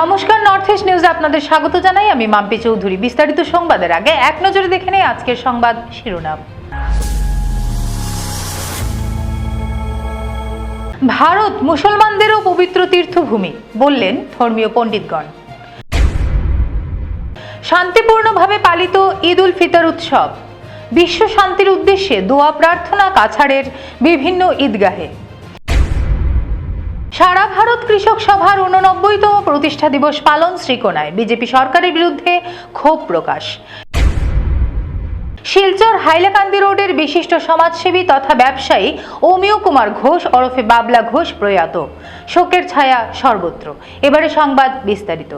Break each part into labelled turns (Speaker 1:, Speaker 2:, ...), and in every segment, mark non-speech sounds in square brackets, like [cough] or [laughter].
Speaker 1: নমস্কার north east নিউজে আপনাদের স্বাগত জানাই। আমি মাম্পি চৌধুরী। বিস্তারিত সংবাদের আগে এক নজরে দেখে নেই আজকের সংবাদ শিরোনাম। ভারত মুসলমানদেরও পবিত্র তীর্থভূমি, বললেন ধর্মীয় পণ্ডিতগণ। শান্তিপূর্ণভাবে পালিত ঈদ উল ফিতর উৎসব। বিশ্ব শান্তির উদ্দেশ্যে দোয়া প্রার্থনা কাছাড়ের বিভিন্ন ঈদগাহে। সারা ভারত কৃষক সভার উননব্বইতম প্রতিষ্ঠা দিবস পালন শ্রীকোনায় বিজেপি সরকারের বিরুদ্ধে ক্ষোভ প্রকাশ। শিলচর হাইলাকান্দি রোডের বিশিষ্ট সমাজসেবী তথা ব্যবসায়ী অমিয় কুমার ঘোষ ওরফে বাবলা ঘোষ প্রয়াত। শোকের ছায়া সর্বত্র। এবারে সংবাদ বিস্তারিত।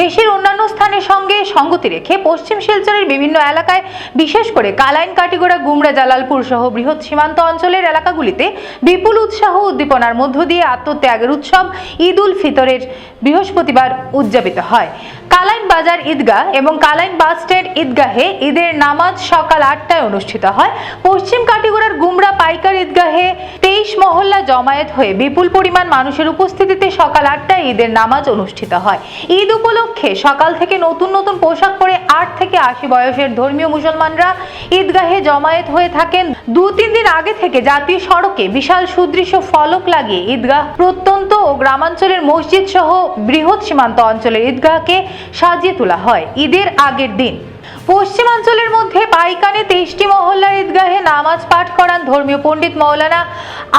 Speaker 1: দেশের অন্যান্য স্থানের সঙ্গে সঙ্গতি রেখে পশ্চিম শিলচরের বিভিন্ন এলাকায়, বিশেষ করে কালাইন, কাটিগোড়া, গুমরা, জালালপুর সহ বৃহৎ সীমান্ত অঞ্চলের এলাকাগুলিতে বিপুল উৎসাহ উদ্দীপনার মধ্য দিয়ে আত্মত্যাগের উৎসব ঈদ উল ফিতরের বৃহস্পতিবার উদযাপিত হয়। কালাইন বাজার ঈদগাহ এবং কালাইন বাস স্ট্যান্ড ঈদগাহে ঈদের নামাজ সকাল আটটায় অনুষ্ঠিত হয়। পশ্চিম কাটিগোড়ার গুমরা পাইকার ঈদগাহে তেইশ মহল্লা জমায়েত হয়ে বিপুল পরিমাণ মানুষের উপস্থিতিতে সকাল আটটায় ঈদের নামাজ অনুষ্ঠিত হয়। ঈদ উপলক্ষে সকাল থেকে নতুন নতুন পোশাক পরে আট থেকে আশি বয়সের ধর্মীয় মুসলমানরা ঈদগাহে জমায়েত হয়ে থাকেন। দু তিন দিন আগে থেকে জাতীয় সড়কে বিশাল সুদৃশ্য ফলক লাগিয়ে ঈদগাহ প্রত্যন্ত ও গ্রামাঞ্চলের মসজিদ সহ বৃহৎ সীমান্ত অঞ্চলের ঈদগাহকে সাজিয়ে তোলা হয়। ঈদের আগের দিন পশ্চিমাঞ্চলের মধ্যে পাইকানে তেইশটি মহল্লার ঈদগাহে নামাজ পাঠ করান ধর্মীয় পণ্ডিত মৌলানা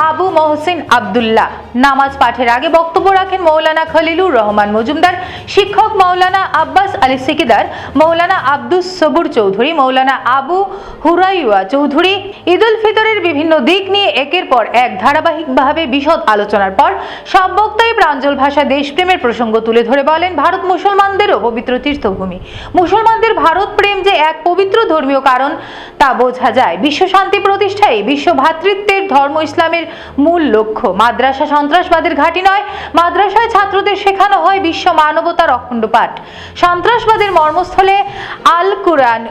Speaker 1: আবু মহসিন আবদুল্লাহ। নামাজ পাঠের আগে বক্তব্য রাখেন মৌলানা খলিলুর রহমান মজুমদার, শিক্ষক মৌলানা আব্বাস আলী সিকিদার, মৌলানা আব্দুস সবুর চৌধুরী, মৌলানা আবু হুরাইয়া চৌধুরী। ঈদ উল ফিতরের বিভিন্ন দিক নিয়ে একের পর এক ধারাবাহিকভাবে বিশদ আলোচনার পর সব বক্তাই প্রাঞ্জল ভাষায় দেশপ্রেমের প্রসঙ্গ তুলে ধরে বলেন, ভারত মুসলমানদেরও পবিত্র তীর্থভূমি। মুসলমানদের ভারত প্রেম যে এক পবিত্র ধর্মীয় কারণ, তা বোঝা যায়। বিশ্ব শান্তি প্রতিষ্ঠায় বিশ্ব ভাতৃত্বের ধর্ম ইসলামের মূল লক্ষ্য। মাদ্রাসা সন্ত্রাসবাদের ঘাঁটি নয়, মাদ্রাসায় ছাত্রদের শেখানো হয় বিশ্ব মানবতার অখণ্ড পাঠ। সন্ত্রাসবাদের মর্মস্থলে আল কুরআন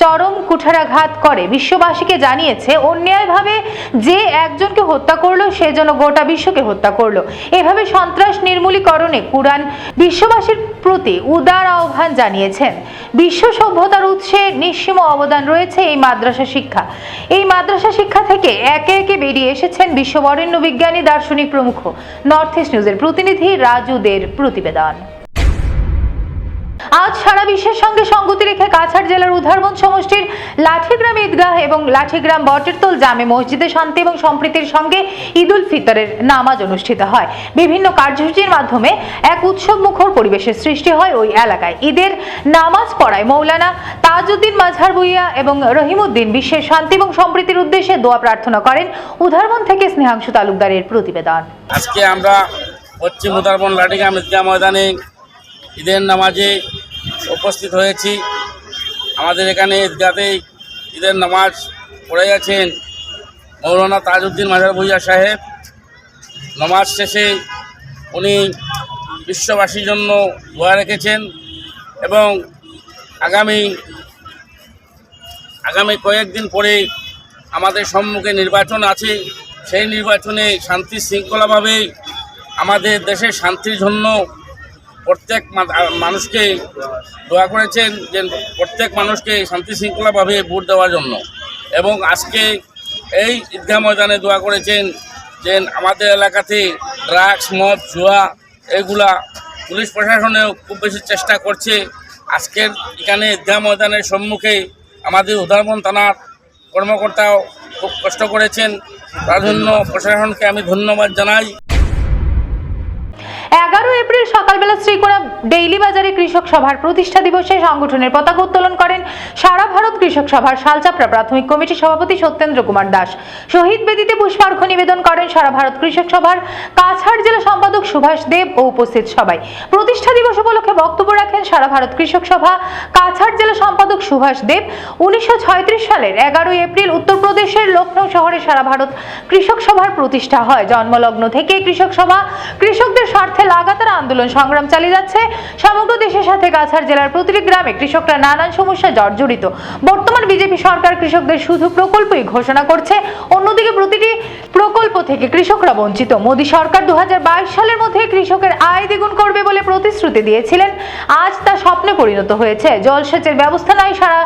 Speaker 1: চরম কুঠারাঘাত করে। বিশ্ববাসীকে জানিয়েছে, অন্যায়ভাবে যে একজনকে হত্যা করল, সে যেন গোটা বিশ্বকে হত্যা করল। এভাবে সন্ত্রাস নির্মূলীকরণে কুরআন বিশ্ববাসীর প্রতি উদার আহ্বান জানিয়েছেন। বিশ্ব সভ্যতার উৎসে নিঃসীম অবদান রয়েছে এই মাদ্রাসা শিক্ষা। এই মাদ্রাসা শিক্ষা থেকে একে একে বেরিয়ে এসেছেন বিশ্ববরেণ্য বিজ্ঞানী দার্শনিক প্রমুখ। নর্থ ইস্ট নিউজের প্রতিনিধি রাজুদের প্রতিবেদন। আজ সারা বিশ্বের সঙ্গে সঙ্গতি রেখে কাছাড় জেলার উধারবন সমষ্টির লাঠিগ্রাম ঈদগাহ এবং লাঠিগ্রাম বটেরতল জামে মসজিদে শান্তি এবং সম্প্রীতির সঙ্গে ঈদ উল ফিতরের নামাজ অনুষ্ঠিত হয়। বিভিন্ন কার্যসূচির মাধ্যমে এক উৎসব মুখর পরিবেশের সৃষ্টি হয় ওই এলাকায়। ঈদের নামাজ পড়ায় মৌলানা তাজউদ্দিন মাঝহার ভুইয়া এবং রহিমউদ্দিন বিশ্বের শান্তি এবং সম্প্রীতির উদ্দেশ্যে দোয়া প্রার্থনা করেন উধারবন থেকে স্নেহাংশু তালুকদারের প্রতিবেদন।
Speaker 2: আজকে আমরা পশ্চিম উদারবন লাঠিগ্রাম ঈদগাহ ময়দানে ঈদের নামাজে উপস্থিত হয়েছি। আমাদের এখানে ঈদগাতে ঈদের নামাজ পড়ে গেছেন মৌলানা তাজউদ্দিন মাজার ভুইয়া সাহেব। নামাজ শেষে উনি বিশ্ববাসীর জন্য দোয়া রেখেছেন এবং আগামী আগামী কয়েকদিন পরে আমাদের সম্মুখে নির্বাচন আছে। সেই নির্বাচনে শান্তি শৃঙ্খলাভাবে আমাদের দেশের শান্তির জন্য প্রত্যেক মানুষকে দোয়া করেছেন যে প্রত্যেক মানুষকে শান্তি শৃঙ্খলাভাবে ভোট দেওয়ার জন্য। এবং আজকে এই ঈদগাহ ময়দানে দোয়া করেছেন যে আমাদের এলাকাতে ড্রাগস, মদ, জুয়া এগুলা পুলিশ প্রশাসনেও খুব বেশি চেষ্টা করছে। আজকের এখানে ঈদগাহ ময়দানের সম্মুখে আমাদের উদারবন থানার কর্মকর্তাও খুব কষ্ট করেছেন। তার জন্য প্রশাসনকে আমি ধন্যবাদ জানাই।
Speaker 1: এগারো এপ্রিল সকালবেলা শ্রীকোড়া ডেইলি বাজারে কৃষক সভার প্রতিষ্ঠা দিবসে সংগঠনের পতাকা উত্তোলন করেন সারা ভারত কৃষক সভার শালচাপড়া প্রাথমিক কমিটির সভাপতি সত্যেন্দ্র কুমার দাস। শহীদ বেদিতে পুষ্পার্ঘ্য নিবেদন করেন সারা ভারত কৃষক সভার কাছাড় জেলা সম্পাদক সুভাষ দেব ও উপস্থিত সবাই। প্রতিষ্ঠা দিবস উপলক্ষে বক্তব্য রাখেন সারা ভারত কৃষক সভা কাছাড় জেলা সম্পাদক সুভাষ দেব। উনিশশো সালের এগারোই এপ্রিল উত্তরপ্রদেশ মধ্যপ্রদেশের লখনৌ শহরে সারা ভারত কৃষক সভার প্রতিষ্ঠা হয়। জন্মলগ্ন থেকে কৃষক সভা, কৃষকদের স্বার্থে লাগাতার আন্দোলন সংগ্রাম চালিয়ে যাচ্ছে। সমগ্র দেশের সাথে কাছাড় জেলার প্রতিটি গ্রামে কৃষকরা নানান সমস্যা জর্জরিত। বর্তমান বিজেপি সরকার কৃষকদের শুধু প্রকল্পই ঘোষণা করছে। অন্যদিকে প্রতিটি প্রকল্প থেকে কৃষকরা বঞ্চিত। মোদী সরকার দু সালের মধ্যে কৃষকের আয় দ্বিগুণ করবে বলে প্রতিশ্রুতি দিয়েছিলেন। আজ তা স্বপ্নে পরিণত হয়েছে। জলসেচের ব্যবস্থা নাই, সারা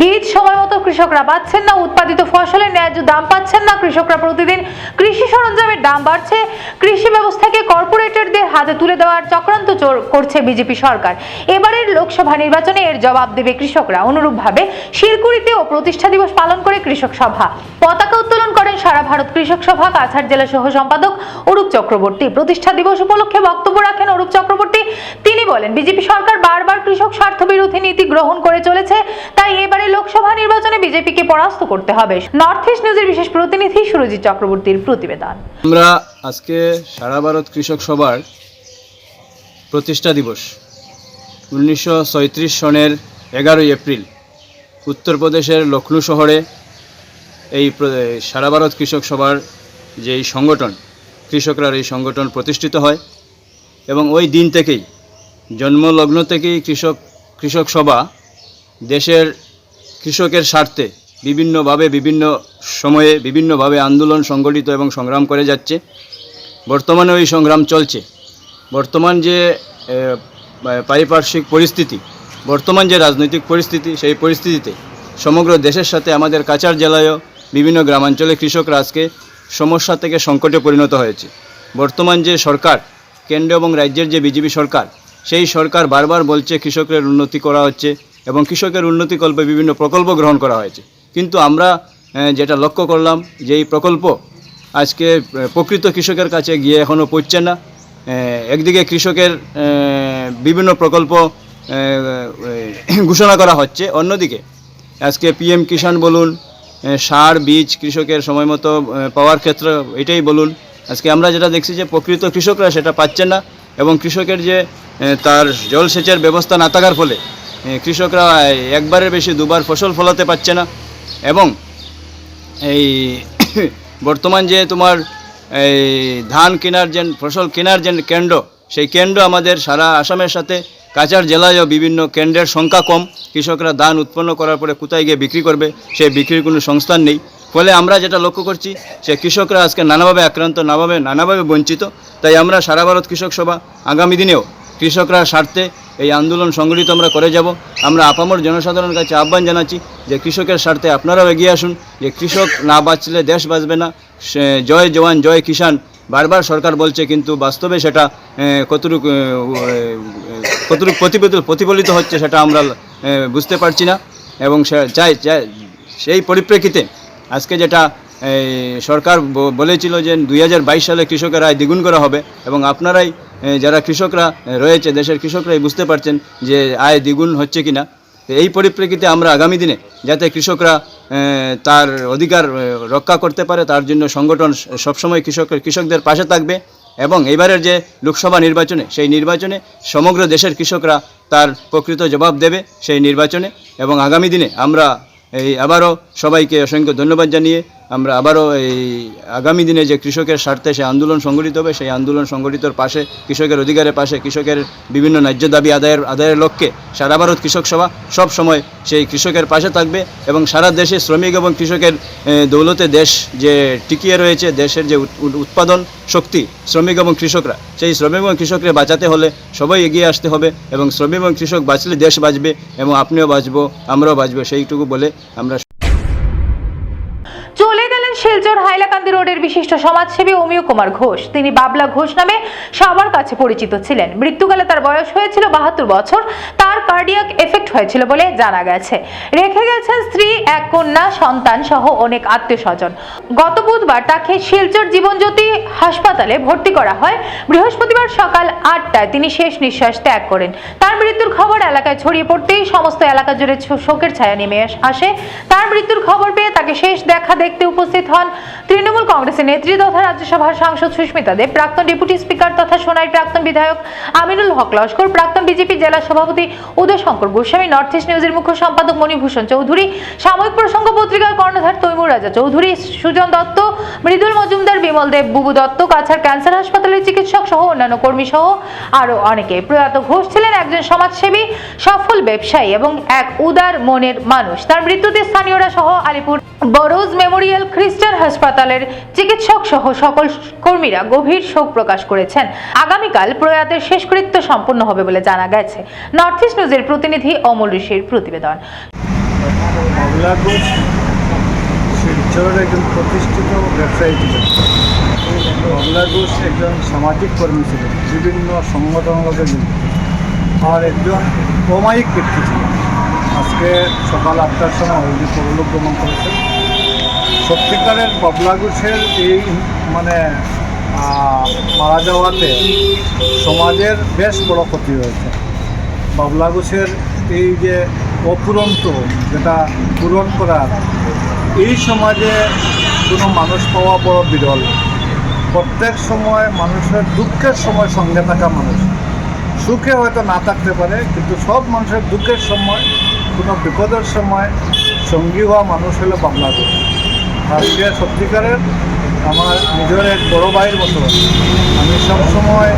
Speaker 1: বীজ সময় মতো কৃষকরা পাচ্ছেন না। উৎপাদিত ফসলের ন্যায্য দাম পাচ্ছেন না। কৃষকরা প্রতিদিন কৃষি সরঞ্জামের দাম বাড়ছে। কৃষি ব্যবস্থাকে কর্পোরেটরদের হাতে তুলে দেওয়ার চক্রান্ত করছে বিজেপি সরকার। এবারের লোকসভা নির্বাচনে এর জবাব দেবে কৃষকরা। অনুরূপভাবে শিলকুড়িতেও প্রতিষ্ঠা দিবস পালন করে কৃষক সভা। পতাকা উত্তোলন করেন সারা ভারত কৃষক সভা, কাছাড় জেলা সহ সম্পাদক অরূপ চক্রবর্তী। প্রতিষ্ঠা দিবস উপলক্ষে বক্তব্য রাখেন অরূপ চক্রবর্তী। তিনি বলেন, বিজেপি সরকার বারবার কৃষক স্বার্থ বিরোধী নীতি গ্রহণ করে চলেছে, তাই এবারে লোকসভা নির্বাচনে বিজেপিকে পরাস্ত করতে হবে। নর্থ ইস্ট নিউজের বিশেষ প্রতিনিধি সুরজিৎ চক্রবর্তীর প্রতিবেদন।
Speaker 3: আমরা আজকে সারা ভারত কৃষক সভার প্রতিষ্ঠা দিবস, উনিশশো সনের এগারোই এপ্রিল। উত্তরপ্রদেশের লখনৌ শহরে এই সারা ভারত কৃষক সভার যে এই সংগঠন, কৃষকরার এই সংগঠন প্রতিষ্ঠিত হয় এবং ওই দিন থেকেই, জন্মলগ্ন থেকেই কৃষক কৃষক সভা দেশের কৃষকের স্বার্থে বিভিন্নভাবে, বিভিন্ন সময়ে বিভিন্নভাবে আন্দোলন সংগঠিত এবং সংগ্রাম করে যাচ্ছে। বর্তমানে ওই সংগ্রাম চলছে। বর্তমান যে পারিপার্শ্বিক পরিস্থিতি বর্তমান যে রাজনৈতিক পরিস্থিতি, সেই পরিস্থিতিতে সমগ্র দেশের সাথে আমাদের কাছাড় জেলায়ও বিভিন্ন গ্রামাঞ্চলে কৃষকরা আজকে সমস্যা থেকে সংকটে পরিণত হয়েছে। বর্তমান যে সরকার, কেন্দ্র এবং রাজ্যের যে বিজেপি সরকার, সেই সরকার বারবার বলছে কৃষকের উন্নতি করা হচ্ছে এবং কৃষকের উন্নতিকল্পে বিভিন্ন প্রকল্প গ্রহণ করা হয়েছে। কিন্তু আমরা যেটা লক্ষ্য করলাম, যে এই প্রকল্প আজকে প্রকৃত কৃষকের কাছে গিয়ে এখনও পৌঁছছে না। একদিকে কৃষকের বিভিন্ন প্রকল্প ঘোষণা করা হচ্ছে। অন্যদিকে, আজকে পিএম কিষাণ বলুন সার, বীজ, কৃষকের সময় মতো পাওয়ার ক্ষেত্র, এটাই বলুন। আজকে আমরা যেটা দেখছি যে প্রকৃত কৃষকরা সেটা পাচ্ছে না এবং কৃষকের যে তার জলসেচের ব্যবস্থা না থাকার ফলে কৃষকরা একবারের বেশি দুবার ফসল ফলাতে পারছে না এবং এই [coughs] বর্তমান যে তোমার, এই ধান কেনার যে, ফসল কেনার যে কেন্দ্র, সেই কেন্দ্র আমাদের সারা আসামের সাথে কাছাড় জেলায়ও বিভিন্ন কেন্দ্রের সংখ্যা কম। কৃষকরা ধান উৎপন্ন করার পরে কোথায় গিয়ে বিক্রি করবে, সেই বিক্রির কোনো সংস্থান নেই। ফলে আমরা যেটা লক্ষ্য করছি সে কৃষকরা আজকে নানাভাবে আক্রান্ত, নানাভাবে নানাভাবে বঞ্চিত। তাই আমরা সারা ভারত কৃষক সভা আগামী দিনেও কৃষকরা স্বার্থে এই আন্দোলন সংগঠিত আমরা করে যাব। আমরা আপামর জনসাধারণের কাছে আহ্বান জানাচ্ছি যে কৃষকের স্বার্থে আপনারাও এগিয়ে আসুন, যে কৃষক না বাঁচলে দেশ বাঁচবে না। জয় জওয়ান, জয় কিষাণ, বারবার সরকার বলছে, কিন্তু বাস্তবে সেটা কতটুকু কতটুকু প্রতিফলিত প্রতিফলিত হচ্ছে সেটা আমরা বুঝতে পারছি না। এবং সে- চাই সেই পরিপ্রেক্ষিতে আজকে যেটা সরকার বলেছিল যে দু হাজার বাইশ সালে কৃষকের আয় দ্বিগুণ করা হবে এবং আপনারাই যারা কৃষকরা রয়েছে, দেশের কৃষকরাই বুঝতে পারছেন যে আয় দ্বিগুণ হচ্ছে কি না এই পরিপ্রেক্ষিতে আমরা আগামী দিনে যাতে কৃষকরা তার অধিকার রক্ষা করতে পারে, তার জন্য সংগঠন সবসময় কৃষক কৃষকদের পাশে থাকবে। এবং এবারের যে লোকসভা নির্বাচনে, সেই নির্বাচনে সমগ্র দেশের কৃষকরা তার প্রকৃত জবাব দেবে সেই নির্বাচনে। এবং আগামী দিনে আমরা এই আবারও সবাইকে অসংখ্য ধন্যবাদ জানিয়ে আমরা আবারও এই আগামী দিনে যে কৃষকের স্বার্থে সে আন্দোলন সংগঠিত হবে, সেই আন্দোলন সংগঠিতর পাশে, কৃষকের অধিকারের পাশে, কৃষকের বিভিন্ন ন্যায্য দাবি আদায়ের আদায়ের লক্ষ্যে সারা ভারত কৃষক সভা সব সময় সেই কৃষকের পাশে থাকবে এবং সারা দেশে শ্রমিক এবং কৃষকের দৌলতে দেশ যে টিকিয়ে রয়েছে, দেশের যে উৎ- উৎ- উৎপাদন শক্তি শ্রমিক এবং কৃষকরা, সেই শ্রমিক এবং কৃষকরা বাঁচাতে হলে সবাই এগিয়ে আসতে হবে এবং শ্রমিক এবং কৃষক বাঁচলে দেশ বাঁচবে এবং আপনিও বাঁচবো, আমরাও বাঁচবো, সেইটুকু বলে আমরা
Speaker 1: শিলচর হাইলাকান্দি রোডের বিশিষ্ট সমাজসেবী অমিয় কুমার ঘোষ। তিনি বাবলা ঘোষ নামে সবার কাছে পরিচিত ছিলেন। মৃত্যুকালে তার বয়স হয়েছিল বাহাত্তর বছর। তার কার্ডিয়াক এফেক্ট হয়েছিল বলে জানা গেছে। রেখে গেছেন স্ত্রী, এক কন্যা, সন্তান সহ অনেক আত্মীয় স্বজন গত বুধবার তাকে শিলচর জীবনজ্যোতি হাসপাতালে ভর্তি করা হয়। বৃহস্পতিবার সকাল আটটায় তিনি শেষ নিঃশ্বাস ত্যাগ করেন। তার মৃত্যুর খবর এলাকায় ছড়িয়ে পড়তেই সমস্ত এলাকা জুড়ে শোকের ছায়া নেমে আসে। তার মৃত্যুর খবর পেয়ে তাকে শেষ দেখা দেখতে উপস্থিত হন। তৃণমূল কংগ্রেসের নেত্রী তথা রাজ্যসভার সাংসদ সুস্মিতা দেব, প্রাক্তন ডেপুটি স্পিকার তথা সোনাই প্রাক্তন বিধায়ক আমিনুল হক লস্কর, প্রাক্তন বিজেপি জেলা সভাপতি উদয় শঙ্কর গোস্বামী, নর্থ ইস্ট নিউজের মুখ্য সম্পাদক মণিভূষণ চৌধুরী, সাময়িক প্রসঙ্গ পত্রিকার কর্ণধার তৈমুর রাজা চৌধুরী, সুজন দত্ত, মৃদুল মজুমদার, বিমল দেব, বুবু দত্ত, কাছাড় ক্যান্সার হাসপাতালের চিকিৎসক সহ অন্যান্য কর্মী সহ আরও অনেকে। প্রয়াত ঘোষ ছিলেন একজন সমাজসেবী, সফল ব্যবসায়ী এবং এক উদার মনের মানুষ। তার মৃত্যুতে স্থানীয়রা সহ আলিপুর বরোজ মেমোরিয়াল খ্রিস্টান হাসপাতালের চিকিৎসক সহ সকল কর্মীরা গভীর শোক প্রকাশ করেছেন। আগামীকাল প্রয়াতের শেষকৃত্য সম্পন্ন হবে বলে জানা গেছে। নর্থ ইস্ট নিউজের প্রতিনিধি অমল ঋষির প্রতিবেদন।
Speaker 4: শিলচরের একজন প্রতিষ্ঠিত ব্যবসায়ী ছিলেন। বাংলা ঘোষ একজন সামাজিক কর্মী ছিলেন। বিভিন্ন সংগঠনগুলোকে যুক্ত আর একজন অমায়িক ব্যক্তি ছিলেন। আজকে সকাল আটটার সময় উনি পরলোক গমন করেছেন। সত্যিকারের বাবলা ঘোষের এই মানে মারা যাওয়াতে সমাজের বেশ বড় ক্ষতি হয়েছে। বাবলা ঘোষের এই যে অপুরন্ত যেটা পূরণ করার, এই সমাজে কোনো মানুষ পাওয়া বড় বিরল। প্রত্যেক সময় মানুষের দুঃখের সময় সঙ্গে থাকা মানুষ। সুখে হয়তো না থাকতে পারে, কিন্তু সব মানুষের দুঃখের সময়, কোনো বিপদের সময় সঙ্গী হওয়া মানুষ হলো ঘোষ। আজকে সত্যিকারের আমার নিজের এক বড় ভাইয়ের মতো আমি সব সময়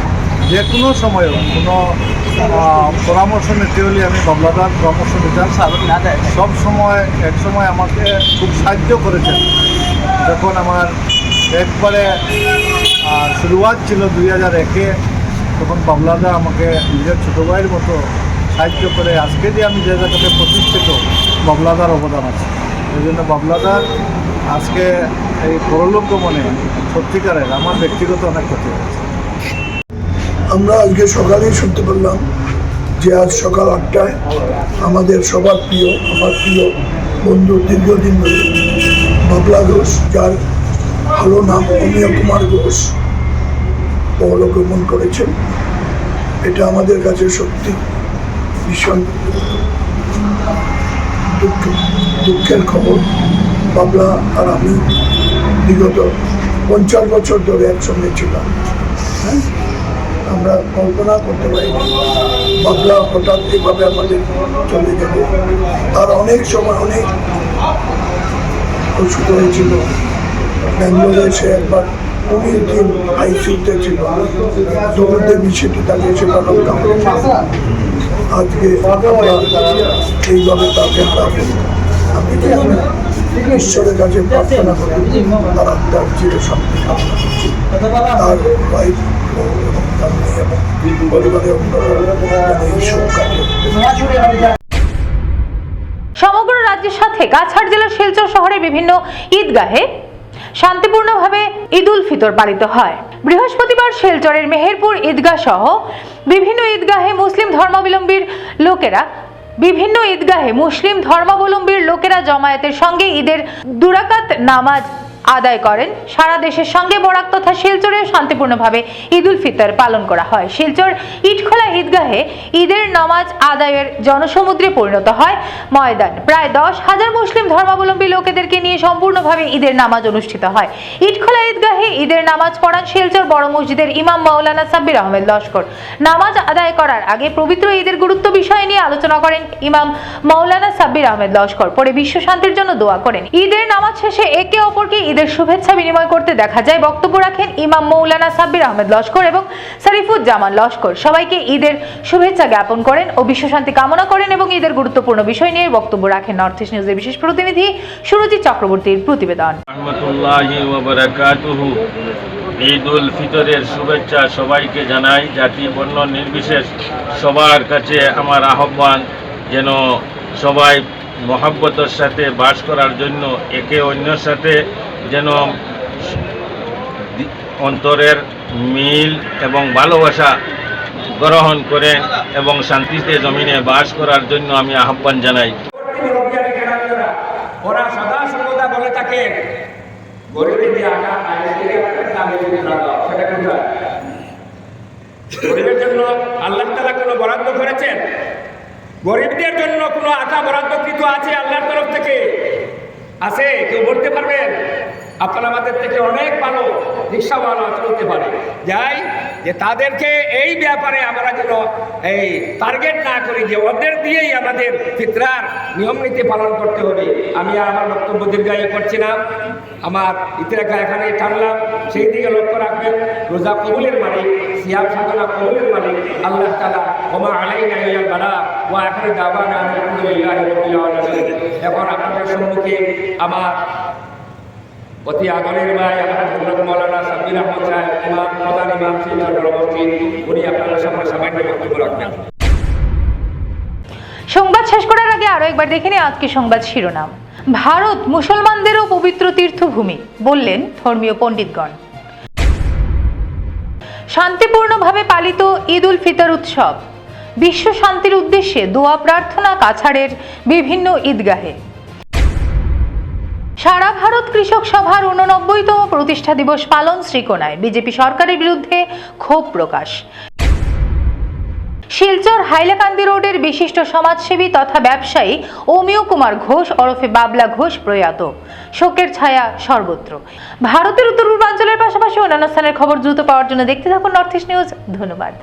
Speaker 4: যে কোনো সময়ও, কোনো পরামর্শ নিতে হলে আমি বাবলাদার পরামর্শ দিতাম সব সময় এক সময় আমাকে খুব সাহায্য করেছেন। যখন আমার একবারে শুরুয়াত ছিল দুই হাজার একে, তখন বাবলাদা আমাকে নিজের ছোটো ভাইয়ের মতো সাহায্য করে আজকে যে আমি যে জায়গাতে প্রতিষ্ঠিত বাবলাদার অবদান আছে। এই জন্য বাবলাদার আজকে এই পরলোক গমনে সত্যিকারের আমার ব্যক্তিগত অনেক ক্ষতি হয়েছে।
Speaker 5: আমরা আজকে সকালেই শুনতে পারলাম যে আজ সকাল আটটায় আমাদের সবার প্রিয়, আমার প্রিয় বন্ধু দীর্ঘদিন ধরে বাবলা ঘোষ, যার ভালো নাম অমিয় কুমার ঘোষ পরলোকগমন করেছেন। এটা আমাদের কাছে সত্যি ভীষণ দুঃখ, দুঃখের খবর। বাবলা আর আমি বিগত পঞ্চাশ বছর ধরে একসঙ্গে ছিলাম। হ্যাঁ? আমরা কল্পনা করতে পারি বাংলা হঠাৎ এভাবে আমাদের চলে যাবে আর অনেক সময় অনেক অসুখ হয়েছিল। ব্যাঙ্গালোরে এসে একবার উনিশ দিন আইসিউতে ছিল। দৌড়তে বিষয়টি তাকে করতাম আজকে এইভাবে তাকে হারাবো। আমি ঈশ্বরের কাছে প্রার্থনা করি তার আত্মার চির শান্তি কামনা করছি। তার এবং তার মেয়ে এবং কাটে
Speaker 1: সমগ্র রাজ্যের সাথে কাছাড় জেলার শিলচর শহরের বিভিন্ন ঈদগাহে শান্তিপূর্ণভাবে ঈদ উল ফিতর পালিত হয়। বৃহস্পতিবার শিলচরের মেহেরপুর ঈদগাহ সহ বিভিন্ন ঈদগাহে মুসলিম ধর্মাবলম্বীর লোকেরা বিভিন্ন ঈদগাহে মুসলিম ধর্মাবলম্বীর লোকেরা জমায়েতের সঙ্গে ঈদের দুরাকাত নামাজ আদায় করেন। সারা দেশের সঙ্গে বরাক তথা শিলচরেও শান্তিপূর্ণভাবে ঈদ উল ফিতর পালন করা হয়। শিলচর ইটখোলা ঈদগাহে ঈদের নামাজ আদায়ের জনসমুদ্রে পরিণত হয় ময়দান। প্রায় দশ হাজার মুসলিম ধর্মাবলম্বী লোকেদেরকে নিয়ে সম্পূর্ণভাবে ঈদের নামাজ অনুষ্ঠিত হয়। ইটখোলা ঈদগাহে ঈদের নামাজ পড়ান শিলচর বড় মসজিদের ইমাম মাওলানা সাব্বির আহমেদ লস্কর। নামাজ আদায় করার আগে পবিত্র ঈদের গুরুত্ব বিষয় নিয়ে আলোচনা করেন ইমাম মাওলানা সাব্বির আহমেদ লস্কর। পরে বিশ্ব শান্তির জন্য দোয়া করেন। ঈদের নামাজ শেষে একে অপরকে ঈদের শুভেচ্ছা বিনিময় করতে দেখা যায়। বক্তব্য রাখেন ইমাম মৌলানা সাব্বির আহমেদ লস্কর এবং শরীফুজ্জামান লস্কর। সবাইকে ঈদের শুভেচ্ছা জ্ঞাপন করেন ও বিশ্বশান্তি কামনা করেন এবং ঈদের গুরুত্বপূর্ণ বিষয় নিয়ে বক্তব্য রাখেন নর্থ ইস্ট নিউজের বিশেষ প্রতিনিধি সুরজিৎ চক্রবর্তীর প্রতিবেদন।
Speaker 6: ঈদ উল ফিতরের শুভেচ্ছা সবাইকে জানাই। জাতি বর্ণ নির্বিশেষ সবার কাছে আমার আহ্বান যেন সবাই মহাব্বতের সাথে বাস করার জন্য একে অন্যের সাথে যেন অন্তরের মিল এবং ভালোবাসা গ্রহণ করে এবং শান্তিতে জমিনে বাস করার জন্য আমি আহ্বান জানাই।
Speaker 7: ওরা সদা সর্বদা থাকে আটা জন্য আল্লাহ তালা কোনো বরাদ্দ করেছেন? গরিবদের জন্য কোনো আছে আল্লাহর তরফ থেকে? আছে, কেউ বলতে পারবেন? আপনারা আমাদের থেকে অনেক ভালো রিক্সাওয়ালা চলতে পারে। যাই, যে তাদেরকে এই ব্যাপারে আমরা যেন এই টার্গেট না করি, যে ওদের দিয়েই আমাদের ফিতরার নিয়ম নীতি পালন করতে হবে। আমি আর আমার বক্তব্য দীর্ঘায়ু করছি না। আমার ইতিরেখা এখানে টানলাম। সেই দিকে লক্ষ্য রাখবেন। রোজা কবুলের মালিক, সিয়াম সাধনা কবুলের মালিক, আল্লাহ তালা ওমা বালা আলহামদুলিল্লাহ রাব্বিল আলামিন। এখন আপনাদের সম্মুখে আমার অতি আদরের ভাই, আমার আহমদ সাহেব, ইমাম, প্রধান ইমাম মসজিদ উনি আপনাদের সামনে সামান্য বক্তব্য রাখবেন।
Speaker 1: সংবাদ শেষ করার আগে আরও একবার দেখে নিই আজকে সংবাদ শিরোনাম। ভারত মুসলমানদেরও পবিত্র তীর্থভূমি, বললেন ধর্মীয় পণ্ডিতগণ। শান্তিপূর্ণভাবে পালিত ঈদ উল ফিতর উৎসব বিশ্ব শান্তির উদ্দেশ্যে দোয়া প্রার্থনা কাছাড়ের বিভিন্ন ঈদগাহে। সারা ভারত কৃষক সভার উননব্বইতম প্রতিষ্ঠা দিবস পালন শ্রীকোনায় বিজেপি সরকারের বিরুদ্ধে ক্ষোভ প্রকাশ। শিলচর হাইলাকান্দি রোডের বিশিষ্ট সমাজসেবী তথা ব্যবসায়ী অমিয় কুমার ঘোষ ওরফে বাবলা ঘোষ প্রয়াত। শোকের ছায়া সর্বত্র। ভারতের উত্তর পূর্বাঞ্চলের পাশাপাশি অন্যান্য স্থানের খবর দ্রুত পাওয়ার জন্য দেখতে থাকুন নর্থ ইস্ট নিউজ ধন্যবাদ।